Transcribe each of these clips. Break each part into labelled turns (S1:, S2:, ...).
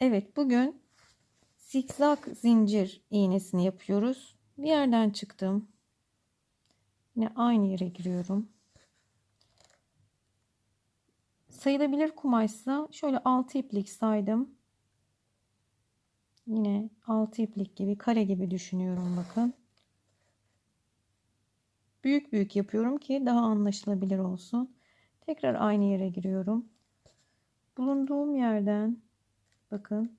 S1: Evet bugün zikzak zincir iğnesini yapıyoruz. Bir yerden çıktım. Yine aynı yere giriyorum. Sayılabilir kumaşsa şöyle 6 iplik saydım. Yine 6 iplik gibi kare gibi düşünüyorum bakın. Büyük büyük yapıyorum ki daha anlaşılabilir olsun. Tekrar aynı yere giriyorum. Bulunduğum yerden bakın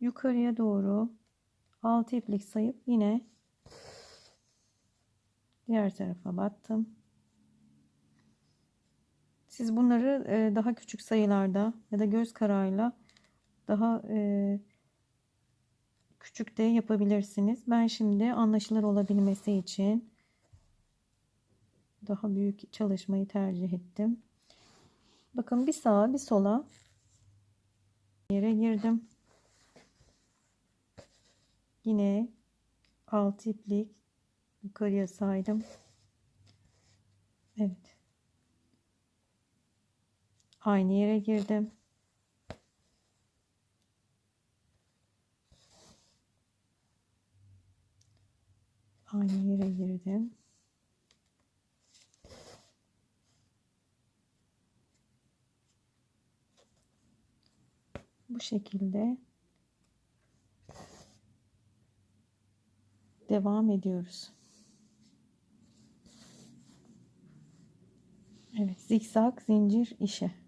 S1: yukarıya doğru 6 iplik sayıp yine diğer tarafa battım. Siz bunları e, daha küçük sayılarda ya da göz kararıyla daha e, küçük de yapabilirsiniz. Ben şimdi anlaşılır olabilmesi için daha büyük çalışmayı tercih ettim. Bakın bir sağa bir sola yere girdim. Yine 6 iplik yukarıya saydım. Evet. Aynı yere girdim. Aynı yere girdim. Bu şekilde devam ediyoruz. Evet, zikzak zincir işi.